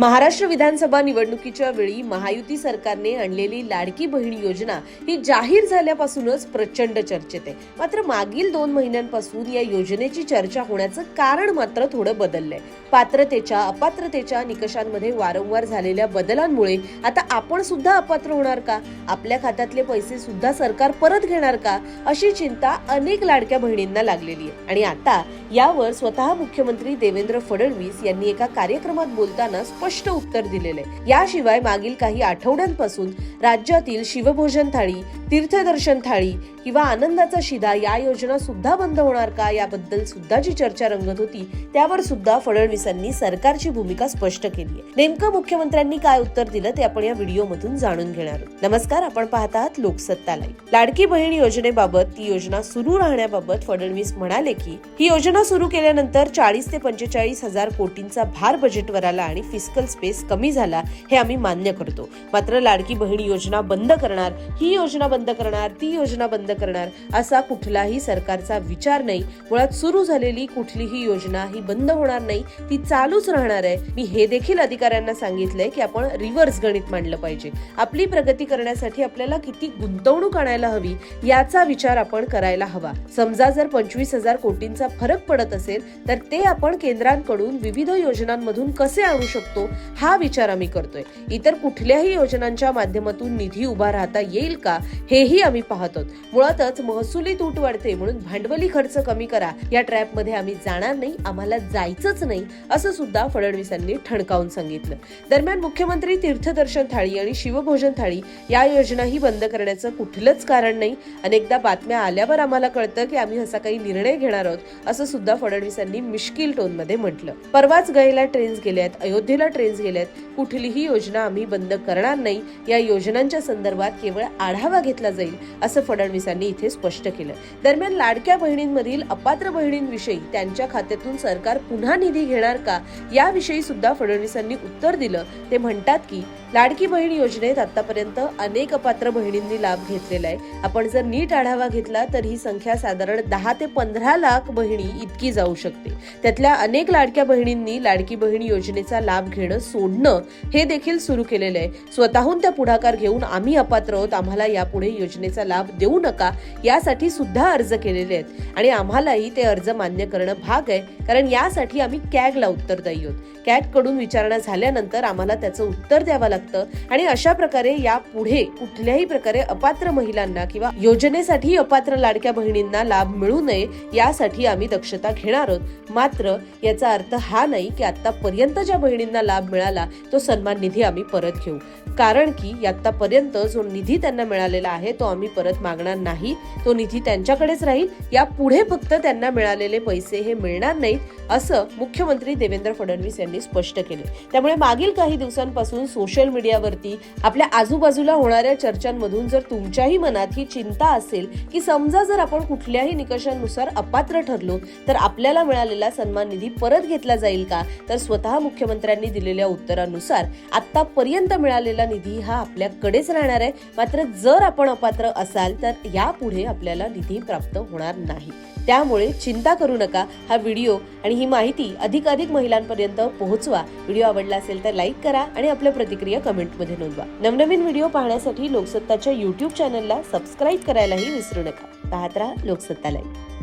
महाराष्ट्र विधानसभा निवडणुकीच्या वेळी महायुती सरकारने आणलेली लाडकी बहीण योजना ही जाहीर झाल्यापासूनच प्रचंड चर्चेत आहे. मात्र मागील दोन महिन्यांपासून या योजनेची चर्चा होण्याचं कारण मात्र थोडं बदललंय. पात्रतेच्या अपात्रतेच्या निकषांमध्ये वारंवार झालेल्या बदलांमुळे आता आपण सुद्धा अपात्र होणार का? आपल्या खात्यातले पैसे सुद्धा सरकार परत घेणार का? अशी चिंता अनेक लाडक्या बहिणींना लागलेली आहे. आणि आता यावर स्वतः मुख्यमंत्री देवेंद्र फडणवीस यांनी एका कार्यक्रमात बोलताना स्पष्ट उत्तर दिलेले याशिवाय मागील काही आठवड्यांपासून राज्यातील शिवभोजन थाळी तीर्थदर्शन थाळी किंवा आनंदाचा शिदा या योजना सुद्धा बंद होणार का? याबद्दल सुद्धा जी चर्चा रंगत होती. त्यावर सुद्धा फडणवीसांनी सरकारची भूमिका स्पष्ट केली आहे. नेमकं मुख्यमंत्र्यांनी काय उत्तर दिलं ते आपण या व्हिडिओमधून जाणून घेणार आहोत. नमस्कार आपण पाहत आहात लोकसत्ता लाईव्ह लाडकी बहीण योजनेबाबत ती योजना सुरू राहण्याबाबत फडणवीस म्हणाले की ही योजना सुरू केल्यानंतर चाळीस ते पंचेचाळीस हजार कोटींचा भार बजेटवर आला आणि फिस्कल स्पेस कमी झाला हे आम्ही मान्य करतो. मात्र लाडकी बहीण योजना बंद करणार ही योजना बंद करणार ती योजना बंद करणार असा कुठलाही सरकारचा विचार नाही. मुळात सुरू झालेली कुठलीही योजना ही बंद होणार नाही ती चालूच राहणार आहे. मी हे देखील अधिकाऱ्यांना सांगितलंय की आपण रिव्हर्स गणित मांडलं पाहिजे. आपली प्रगती करण्यासाठी आपल्याला किती गुंतवणूक आणायला हवी याचा विचार आपण करायला हवा. समजा जर पंचवीस हजार कोटींचा फरक पडत असेल तर ते आपण केंद्रांकडून विविध योजनांमधून कसे आणू शकतो हा विचार आम्ही करतोय. इतर कुठल्याही योजनांच्या माध्यमातून निधी उभा राहता येईल का हेही आम्ही पाहतो मुळातच महसुली तूट वाढते म्हणून भांडवली खर्च कमी करा. या ट्रॅपमध्ये आम्ही जाणार नाही आम्हाला जायचंच नाही असं सुद्धा फडणवीसांनी ठणकावून सांगितलं. दरम्यान मुख्यमंत्री तीर्थदर्शन थाळी आणि शिवभोजन थाळी या योजनाही बंद करण्याचं कुठलंच कारण नाही. अनेकदा बातम्या आल्यावर आम्हाला कळतं की आम्ही असा काही निर्णय घेणार आहोत असं सुद्धा फडणवीसांनी मिश्किल टोनमध्ये म्हटलं. परवाच गयला ट्रेन्स गेल्यात अयोध्येला ट्रेन्स गेल्यात कुठलीही योजना आम्ही बंद करणार नाही. या योजना योजनांच्या संदर्भात केवळ आढावा घेतला जाईल असं फडणवीसांनी इथे स्पष्ट केलं. दरम्यान लाडक्या बहिणींमधील अपात्र बहिणींविषयी त्यांच्या खात्यातून सरकार पुन्हा निधी घेणार का याविषयी सुद्धा फडणवीसांनी उत्तर दिलं. ते म्हणतात की लाडकी बहीण योजनेत आतापर्यंत अनेक अपात्र बहिणींनी लाभ घेतलेला आहे. आपण जर नीट आढावा घेतला तर ही संख्या साधारण दहा ते पंधरा लाख बहिणी इतकी जाऊ शकते. त्यातल्या अनेक लाडक्या बहिणींनी लाडकी बहीण योजनेचा लाभ घेणं सोडणं हे देखील सुरू केलेलं आहे. स्वतःहून त्या पुढाकार घेऊन आम्ही अपात्र आहोत. आम्हाला यापुढे योजनेचा लाभ देऊ नका. यासाठी सुद्धा अर्ज केलेले आहेत. आणि आम्हालाही ते अर्ज मान्य करणं भाग आहे. कारण यासाठी आम्ही कॅगला उत्तरदायी आहोत. कॅगकडून विचारणा झाल्यानंतर आम्हाला त्याचं उत्तर द्यावं लागतं. आणि अशा प्रकारे यापुढे कुठल्याही प्रकारे अपात्र महिलांना किंवा योजनेसाठी अपात्र लाडक्या बहिणींना लाभ मिळू नये यासाठी आम्ही दक्षता घेणार आहोत. मात्र याचा अर्थ हा नाही की आतापर्यंत ज्या बहिणींना लाभ मिळाला तो सन्मान निधी आम्ही परत घेऊ. कारण की आतापर्यंत जो निधी त्यांना मिळालेला आहे तो आम्ही परत मागणार नाही. तो निधी त्यांच्याकडेच राहील. यापुढे फक्त त्यांना मिळालेले पैसे हे मिळणार नाहीत असं मुख्यमंत्री देवेंद्र फडणवीस यांनी स्पष्ट केले. त्यामुळे मागील काही दिवसांपासून सोशल मीडियावरती आपल्या आजूबाजूला होणाऱ्या चर्चांमधून जर तुमच्याही मनात ही चिंता असेल की समजा जर आपण कुठल्याही निकषांनुसार अपात्र ठरलो तर आपल्याला मिळालेला सन्मान निधी परत घेतला जाईल का? तर स्वतः मुख्यमंत्र्यांनी दिलेल्या उत्तरानुसार आतापर्यंत मिळालेला निधी हा आपल्या आपल्याकडेच राहणार आहे. मात्र जर आपण अपात्र असाल तर यापुढे आपल्याला निधी प्राप्त होणार नाही. त्यामुळे चिंता करू नका. हा व्हिडिओ आणि ही माहिती अधिकाधिक महिलांपर्यंत पोहोचवा. व्हिडिओ आवडला असेल तर लाईक करा आणि आपल्या प्रतिक्रिया कमेंटमध्ये नोंदवा. नवनवीन व्हिडिओ पाहण्यासाठी लोकसत्ताच्या युट्यूब चॅनलला सबस्क्राईब करायलाही विसरू नका. पाहत राहा लोकसत्ता लाईव्ह.